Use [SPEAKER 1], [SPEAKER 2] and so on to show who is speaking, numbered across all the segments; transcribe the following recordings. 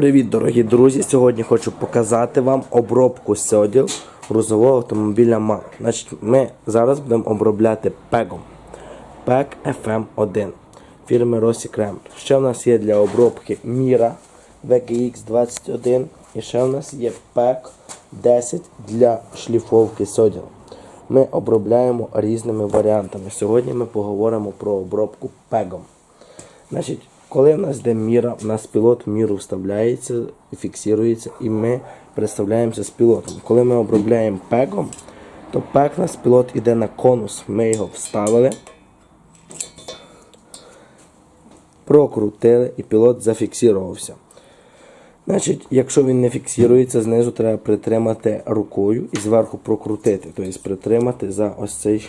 [SPEAKER 1] Привіт, дорогі друзі! Сьогодні хочу показати вам обробку сьоділ грузового автомобіля МАН. Значить, ми зараз будемо обробляти пегом. PEG FM1 фірми Росі Кремль. Ще в нас є для обробки Міра VGX21 і ще в нас є PEG 10 для шліфовки сьоділ. Ми обробляємо різними варіантами. Сьогодні ми поговоримо про обробку пегом. Значить, коли в нас йде міра, у нас пілот в міру вставляється, фіксується, і ми представляємося з пілотом. Коли ми обробляємо пегом, то пек у нас пілот іде на конус. Ми його вставили, прокрутили і пілот зафіксувався. Значить, якщо він не фіксується, знизу треба притримати рукою і зверху прокрутити, тобто притримати за ось цей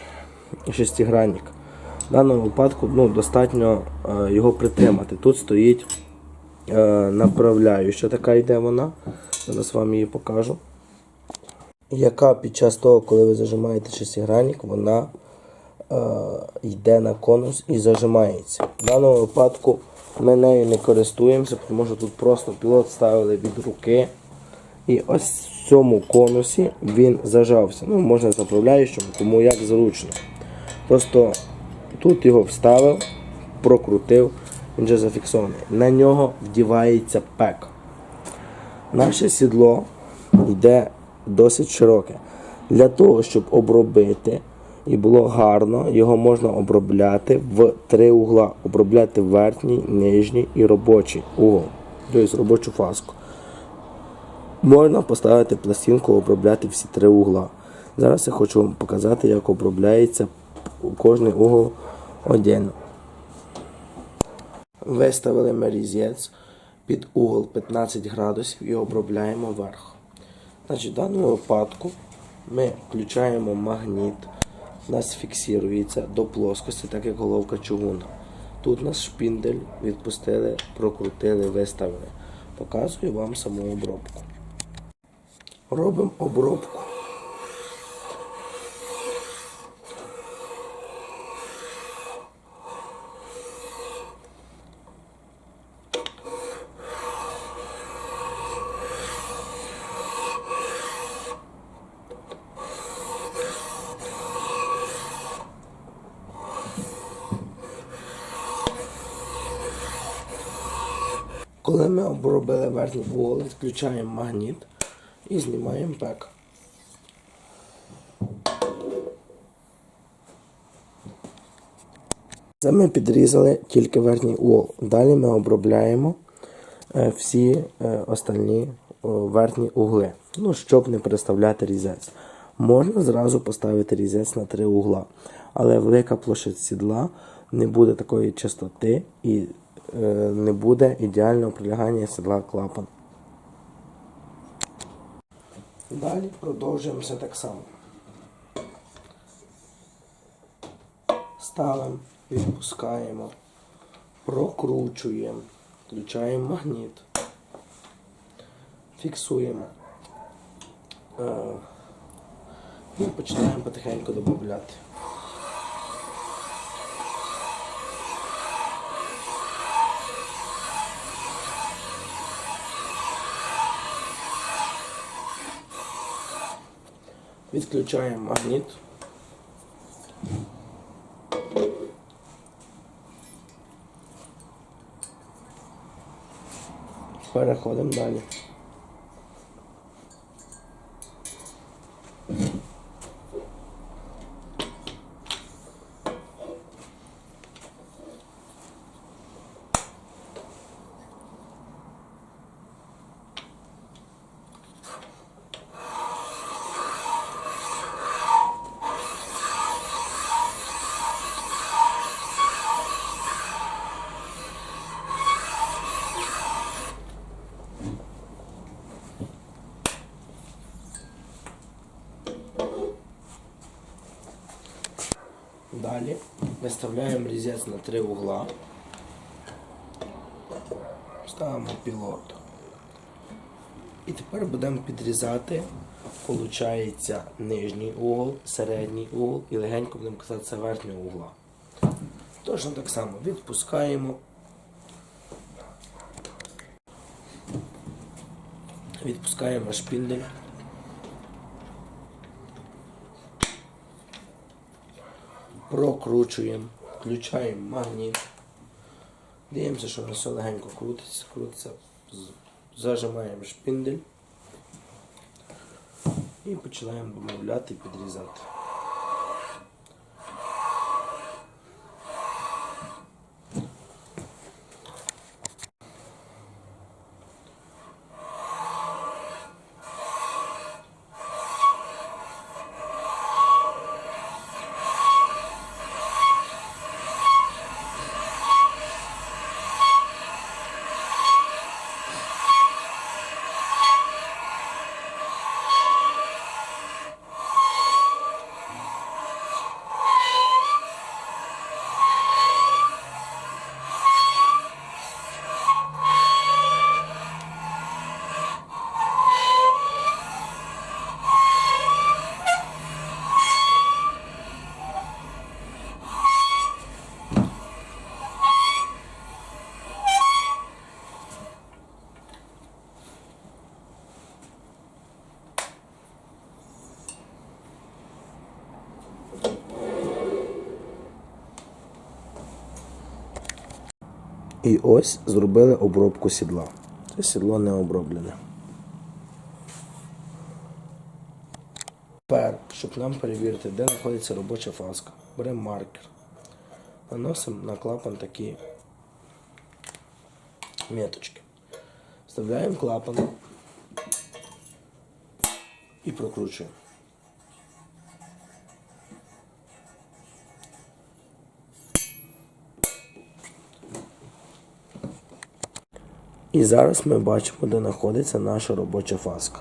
[SPEAKER 1] шестигранник. В даному випадку ну, достатньо е, його притримати. Тут стоїть е, направляюча, така йде вона. Зараз вам її покажу. Яка під час того, коли ви зажимаєте шестигранник, вона е, йде на конус і зажимається. В даному випадку ми нею не користуємося, тому що тут просто пілот ставили від руки. І ось в цьому конусі він зажався. Ну, можна з направляючим, кому як зручно. Просто тут його вставив, прокрутив, він вже зафіксований. На нього вдівається пек. Наше сідло йде досить широке. Для того, щоб обробити і було гарно, його можна обробляти в три угла. Обробляти верхній, нижній і робочий угол. Тобто робочу фаску. Можна поставити пластинку, обробляти всі три угла. Зараз я хочу вам показати, як обробляється кожний угол отдельно. Виставили ми різець під угол 15 градусів і обробляємо вверх. Значить, в даному випадку ми включаємо магніт, у нас фіксується до плоскості, так як головка чугуна. Тут нас шпіндель відпустили, прокрутили, виставили. Показую вам саму обробку. Робимо обробку. Коли ми обробили верхній угол, відключаємо магніт і знімаємо пек. Це ми підрізали тільки верхній угол. Далі ми обробляємо е, всі е, остальні верхні угли, ну, щоб не переставляти різець. Можна зразу поставити різець на три угла, але велика площадь сідла не буде такої частоти і не буде ідеального прилягання сідла клапан. Далі продовжуємо все так само. Ставимо, відпускаємо, прокручуємо, включаємо магніт, фіксуємо. Е, і починаємо потихеньку додати. Відключаємо магніт. Переходимо далі. Виставляємо різець на три угла. Ставимо пілот. І тепер будемо підрізати, виходить, нижній угол, середній угол і легенько будемо касатися верхнього угла. Точно так само відпускаємо. Відпускаємо шпіндель. Прокручуємо, включаємо магніт. Дивимося, що воно все легенько крутиться, крутиться. Зажимаємо шпиндель і починаємо домовляти і підрізати. І ось зробили обробку сідла. Це сідло не оброблене. Тепер, щоб нам перевірити, де знаходиться робоча фаска, беремо маркер. Наносимо на клапан такі меточки. Вставляємо клапан і прокручуємо. І зараз ми бачимо, де знаходиться наша робоча фаска.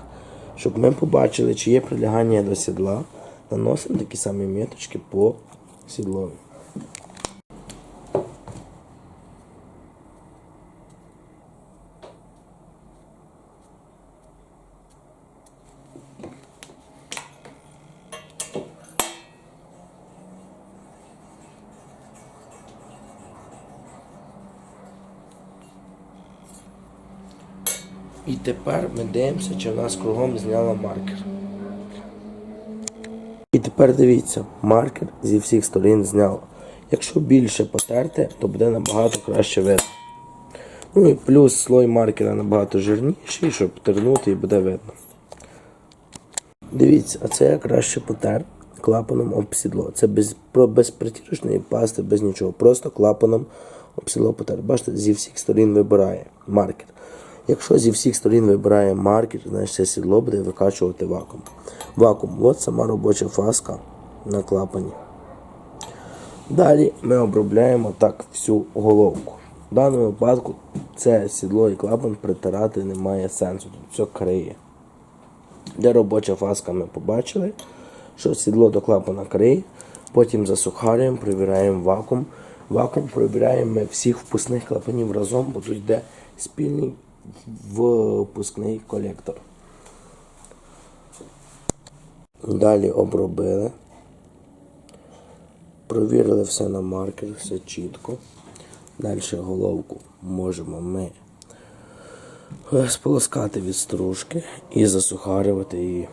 [SPEAKER 1] Щоб ми побачили, чи є прилягання до сідла, наносимо такі самі міточки по сідлові. І тепер ми дивимося, чи в нас кругом зняла маркер. І тепер дивіться, маркер зі всіх сторін зняло. Якщо більше потерти, то буде набагато краще видно. Ну і плюс слой маркера набагато жирніший, щоб тернути і буде видно. Дивіться, а це я краще потер клапаном об сідло. Це без, без притірочної пасти, без нічого. Просто клапаном об сідло потер. Бачите, зі всіх сторін вибирає маркер. Якщо зі всіх сторін вибирає маркер, значить це сідло буде викачувати вакуум. Вакуум, от сама робоча фаска на клапані. Далі ми обробляємо так всю головку. В даному випадку це сідло і клапан притирати немає сенсу. Тут все криє. Де робоча фаска ми побачили, що сідло до клапана криє, потім засухарюємо, перевіряємо вакуум. Вакуум перевіряємо ми всіх впускних клапанів разом, бо тут йде спільний впускний колектор. Далі обробили. Провірили все на маркер, все чітко. Далі головку можемо ми сполоскати від стружки і засухарювати її.